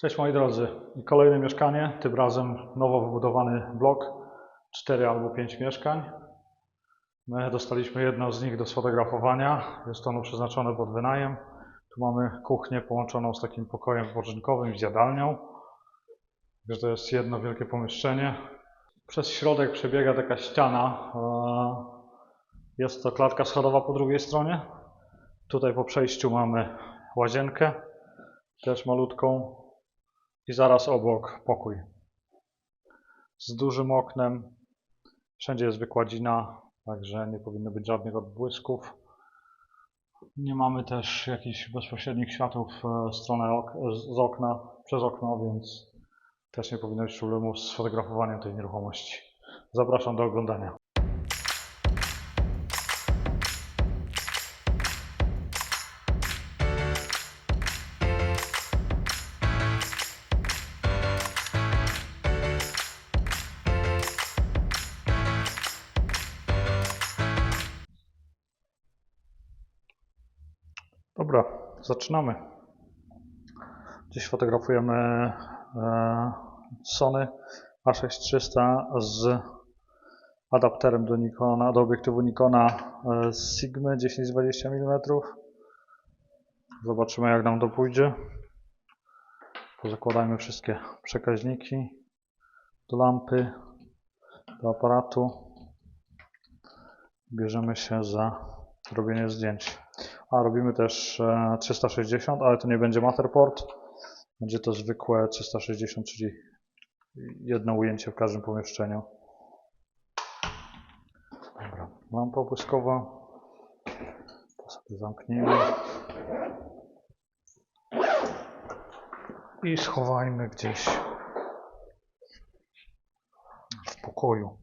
Cześć moi drodzy. Kolejne mieszkanie, tym razem nowo wybudowany blok, 4 albo 5 mieszkań. My dostaliśmy jedno z nich do sfotografowania. Jest ono przeznaczone pod wynajem. Tu mamy kuchnię połączoną z takim pokojem wypoczynkowym, z jadalnią. Także to jest jedno wielkie pomieszczenie. Przez środek przebiega taka ściana. e, Jest to klatka schodowa po drugiej stronie. Tutaj po przejściu mamy łazienkę, też malutką. I zaraz obok pokój. Z dużym oknem. Wszędzie jest wykładzina, także nie powinno być żadnych odbłysków. Nie mamy też jakichś bezpośrednich światów w stronę ok z okna, przez okno, więc też nie powinno być problemu z fotografowaniem tej nieruchomości. Zapraszam do oglądania. Dobra, zaczynamy. Dziś fotografujemy e, Sony A6300 z adapterem do Nikona, do obiektywu Nikona e, z Sigmy 10-20 mm. Zobaczymy jak nam to pójdzie. Pozakładajmy wszystkie przekaźniki do lampy, do aparatu. Bierzemy się za robienie zdjęć. A robimy też e, 360, ale to nie będzie Matterport. Będzie to zwykłe 360, czyli jedno ujęcie w każdym pomieszczeniu. Dobra, lampa błyskowa. To sobie zamknijmy. I schowajmy gdzieś w pokoju.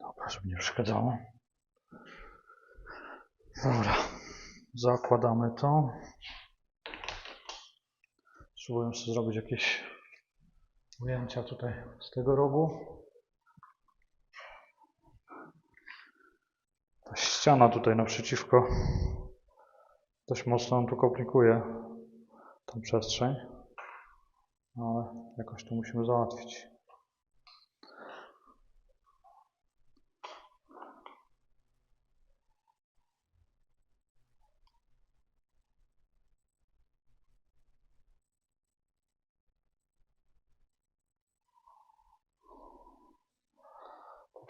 Dobra, żeby nie przeszkadzało. Dobra. Zakładamy to. Spróbuję sobie zrobić jakieś ujęcia tutaj z tego rogu. Ta ściana tutaj naprzeciwko dość mocno tu komplikuje tą przestrzeń, ale jakoś to musimy załatwić.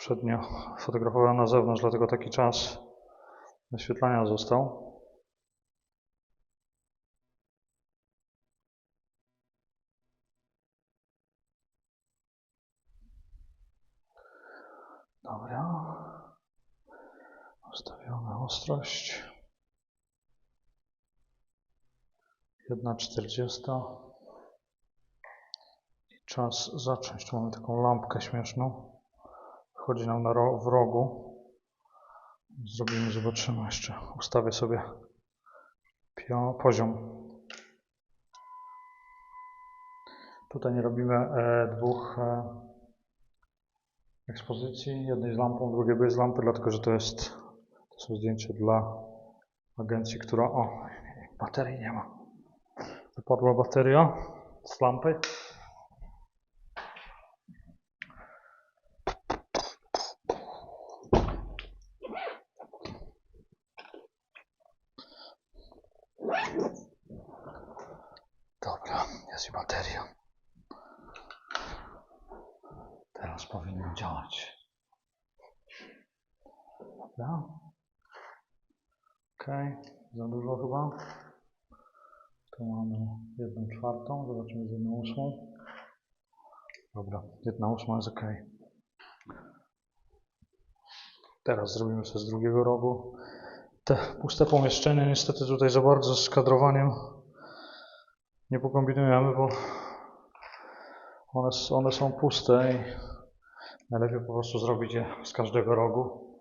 Poprzednio fotografowałem na zewnątrz, dlatego taki czas naświetlania został. Dobra. Ustawiona ostrość. 1,40. I czas zacząć. Tu mamy taką lampkę śmieszną. Wchodzi nam na w rogu. Zrobimy, zobaczymy jeszcze. Ustawię sobie poziom. Tutaj nie robimy e, dwóch e, ekspozycji. Jednej z lampą, drugiej bez lampy, dlatego że to jest to są dla agencji, która o, baterii nie ma. Wypadła bateria z lampy. Dobra, jest i bateria. Teraz powinno działać. Dobra. Ok, za dużo chyba. Tu mamy jedną czwartą, zobaczymy z jedną ósmą. Dobra, jedna ósma jest ok. Teraz zrobimy sobie z drugiego rogu. Te puste pomieszczenia niestety tutaj za bardzo z kadrowaniem nie pokombinujemy, bo one, one są puste i najlepiej po prostu zrobić je z każdego rogu.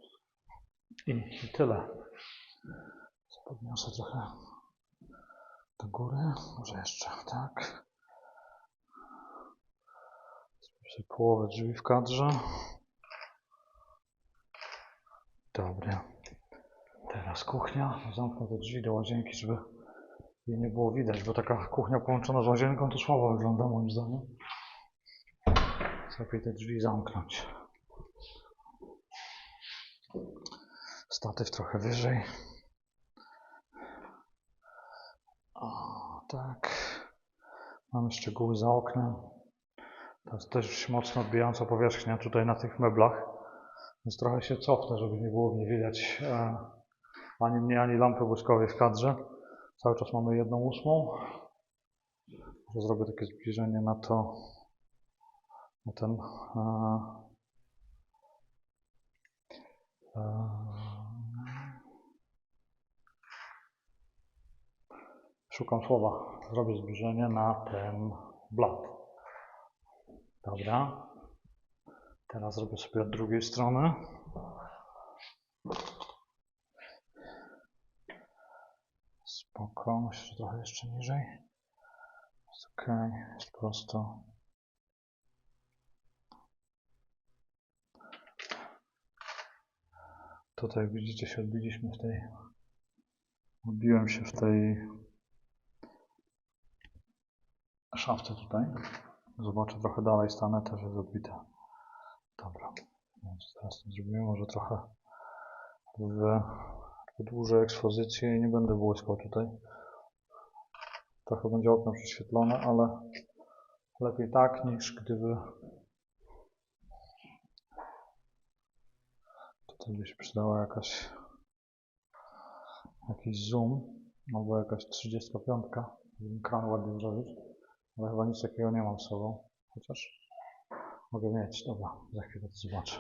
I, i tyle. Podniosę trochę do góry. Może jeszcze tak. Sobie połowę drzwi w kadrze. Dobra. Teraz kuchnia. Zamknę te drzwi do łazienki, żeby jej nie było widać, bo taka kuchnia połączona z łazienką to słabo wygląda moim zdaniem. Lepiej te drzwi zamknąć. Statyw trochę wyżej. O, tak. Mamy szczegóły za oknem. To jest też mocno odbijająca powierzchnia tutaj na tych meblach. Więc trochę się cofnę, żeby nie było mnie widać e, ani mnie, ani lampy błyskowej w kadrze. Cały czas mamy jedną ósmą. Może zrobię takie zbliżenie na to, na ten. E, e, szukam słowa. Zrobię zbliżenie na ten blat. Dobra. Teraz zrobię sobie od drugiej strony. Spoko, myślę, trochę jeszcze niżej. Jest ok, jest prosto. Tutaj widzicie się odbiliśmy w tej... Odbiłem się w tej szafce tutaj. Zobaczę trochę dalej, stanę też jest odbite. Dobra, więc teraz to zrobimy może trochę w wydłużę ekspozycję i nie będę błyskał tutaj. Trochę będzie okno prześwietlone, ale lepiej tak niż gdyby tutaj by się przydała jakaś jakiś zoom albo jakaś 35, żeby ekran ładnie zrobić, ale chyba nic takiego nie mam z sobą, chociaż mogę mieć, dobra, za chwilę to zobaczę.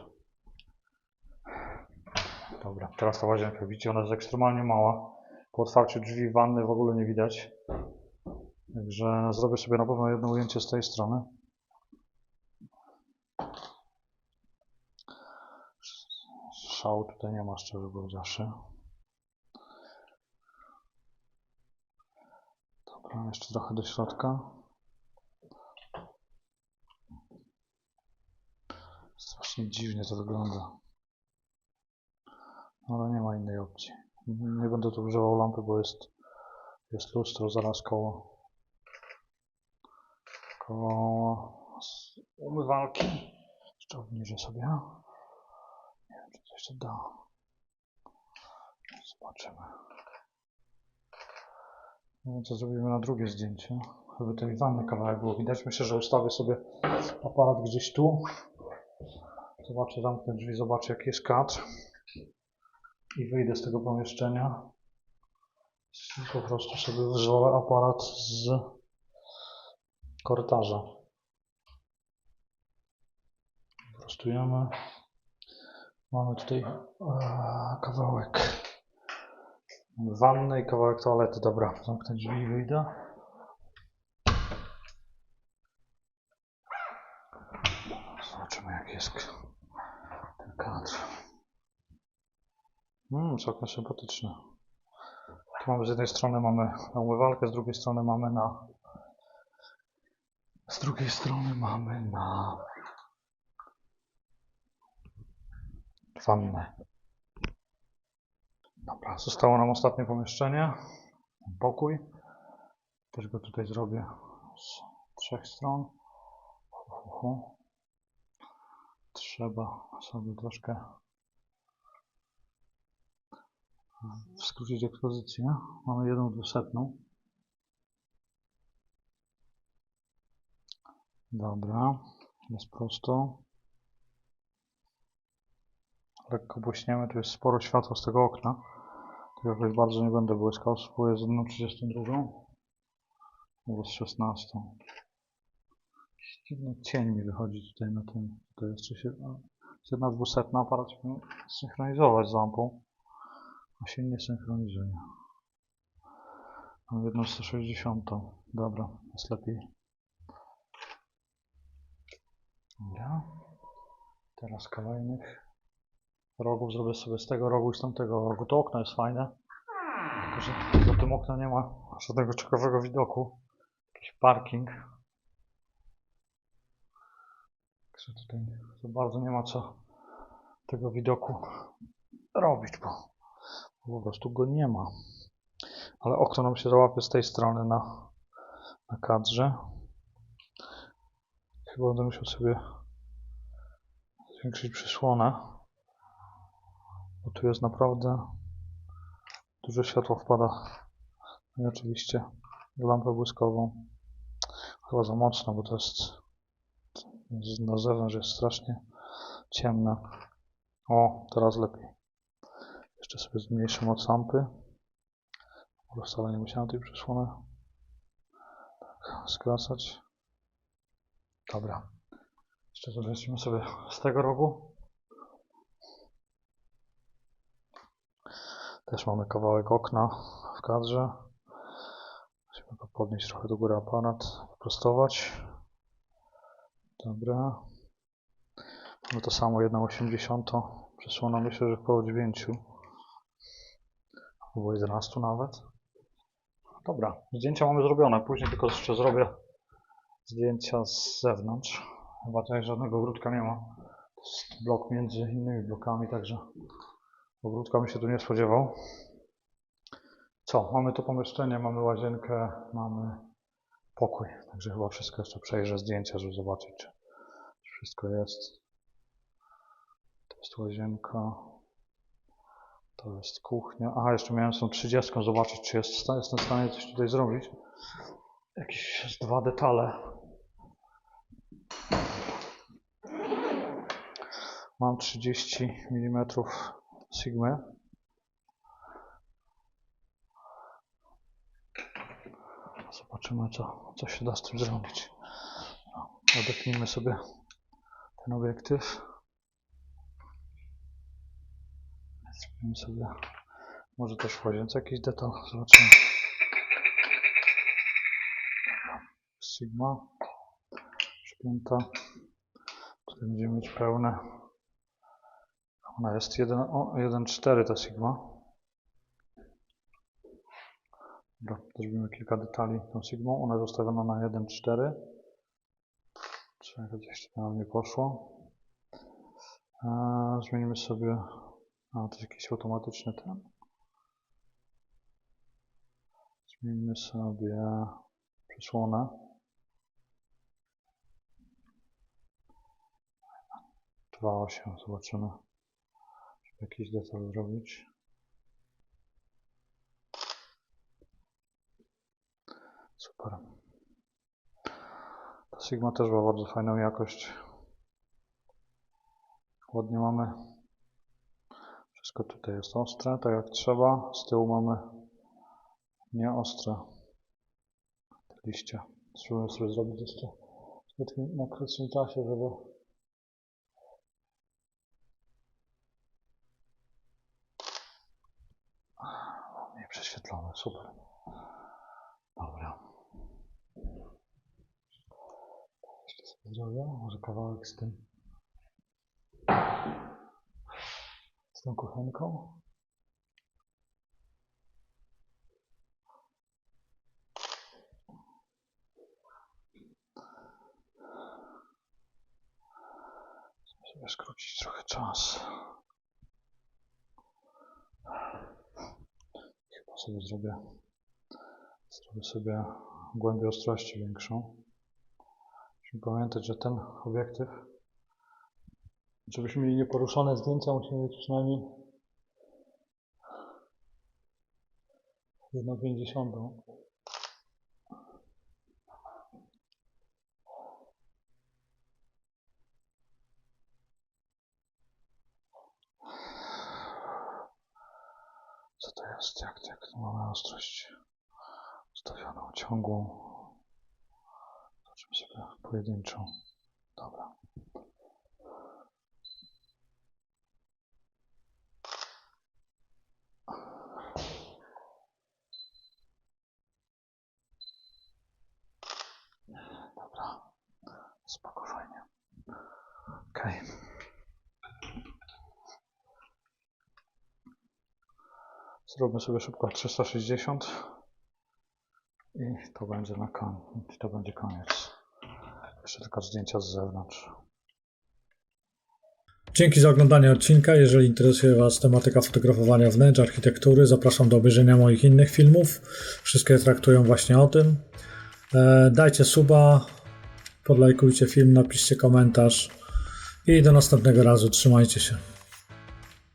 Dobra, teraz ta łazienka, widzicie, ona jest ekstremalnie mała. Po otwarciu drzwi wanny w ogóle nie widać. Także zrobię sobie na pewno jedno ujęcie z tej strony. Szału tutaj nie ma, szczerze powiedziawszy. Dobra, jeszcze trochę do środka. Strasznie dziwnie to wygląda. Ale nie ma innej opcji. Nie będę tu używał lampy, bo jest, jest lustro zaraz koło, koło umywalki. Jeszcze obniżę sobie. Nie wiem, czy coś się da. Zobaczymy. Nie wiem, co zrobimy na drugie zdjęcie. Żeby tej wanny kawałek było widać. Myślę, że ustawię sobie aparat gdzieś tu. Zobaczę, zamknę drzwi, zobaczę jaki jest kadr i wyjdę z tego pomieszczenia. Po prostu sobie wyżolę aparat z korytarza. Prostujemy. Mamy tutaj e, kawałek wanny i kawałek toalety. Dobra, zamknę drzwi i wyjdę. Zobaczymy jak jest ten kadr. Mm, całkiem sympatyczne. Tu mamy z jednej strony mamy na umywalkę, z drugiej strony mamy na z drugiej strony mamy na wannę. Dobra, zostało nam ostatnie pomieszczenie. Pokój. Też go tutaj zrobię z trzech stron. Hu, hu, hu. Trzeba sobie troszkę skrócić ekspozycję. Mamy jedną dwusetną. Dobra, jest prosto. Lekko błyśniemy, tu jest sporo światła z tego okna. To jakoś bardzo nie będę błyskał. Spróbuję z jedną 32. Albo z 16. Jakiś dziwny cień mi wychodzi tutaj na tym. To jeszcze się. Jest jedna dwusetna aparat synchronizować z lampą. A się nie synchronizuje. Mam jedną 160. Dobra, jest lepiej. Dobra. Teraz kolejnych rogów zrobię sobie z tego rogu i z tamtego rogu. To okno jest fajne. Tylko, że za tym okna nie ma żadnego ciekawego widoku. Jakiś parking. Także tutaj za bardzo nie ma co tego widoku robić, bo po prostu go nie ma. Ale okno nam się załapie z tej strony na, na kadrze. Chyba będę musiał sobie zwiększyć przysłonę. Bo tu jest naprawdę dużo światła wpada. No i oczywiście lampę błyskową. Chyba za mocno, bo to jest na zewnątrz jest strasznie ciemne. O, teraz lepiej. Jeszcze sobie zmniejszę moc lampy. Bo wcale nie musiałem tej przysłony tak skracać. Dobra. Jeszcze zobaczymy sobie z tego rogu. Też mamy kawałek okna w kadrze. Musimy go podnieść trochę do góry aparat, wyprostować. Dobra. No to samo 1,80 przysłona myślę, że około 9 albo 11 nawet. Dobra, zdjęcia mamy zrobione. Później tylko jeszcze zrobię zdjęcia z zewnątrz. Chyba tutaj żadnego ogródka nie ma. To jest blok między innymi blokami, także ogródka bym się tu nie spodziewał. Co? Mamy tu pomieszczenie, mamy łazienkę, mamy pokój. Także chyba wszystko jeszcze przejrzę zdjęcia, żeby zobaczyć, czy, czy wszystko jest. To jest łazienka. To jest kuchnia. Aha, jeszcze miałem z tą 30 zobaczyć, czy jest, jestem w stanie coś tutaj zrobić. Jakieś dwa detale. Mam 30 mm Sigmy. Zobaczymy, co, co się da z tym zrobić. No, Odepnijmy sobie ten obiektyw. Zrobimy sobie może też w jakiś detal. Zobaczymy. Sigma. Przypięta. Tutaj będziemy mieć pełne. Ona jest 1,4 ta Sigma. Dobra, zrobimy kilka detali tą Sigmą. Ona jest ustawiona na 1,4. Czekaj, gdzieś to nam nie poszło. Eee, zmienimy sobie. A, to jest jakiś automatyczny ten. Zmienimy sobie przysłonę. Dwa osiem, zobaczymy. Żeby jakiś detal zrobić. Super. Ta Sigma też ma bardzo fajną jakość. Ładnie mamy. Wszystko tutaj jest ostre, tak jak trzeba. Z tyłu mamy nieostre te liście. Spróbuję sobie zrobić jeszcze w na krótszym czasie, żeby mniej prześwietlone. Super. Dobra. Jeszcze sobie zrobię, może kawałek z tym. Z tą. Chcę sobie skrócić trochę czas. Chyba sobie zrobię, zrobię sobie głębię ostrości większą. Musimy pamiętać, że ten obiektyw, żebyśmy mieli nieporuszone zdjęcia, musimy mieć przynajmniej 1,50. Co to jest? Jak, jak tu mamy ostrość ustawioną, ciągłą? Zobaczymy sobie pojedynczą. Dobra. Spoko, fajnie. Okej. Okay. Zróbmy sobie szybko 360 i to będzie na koniec. To będzie koniec. Jeszcze tylko zdjęcia z zewnątrz. Dzięki za oglądanie odcinka. Jeżeli interesuje Was tematyka fotografowania wnętrz, architektury, zapraszam do obejrzenia moich innych filmów. Wszystkie traktują właśnie o tym. E, dajcie suba, podlajkujcie film, napiszcie komentarz i do następnego razu. Trzymajcie się.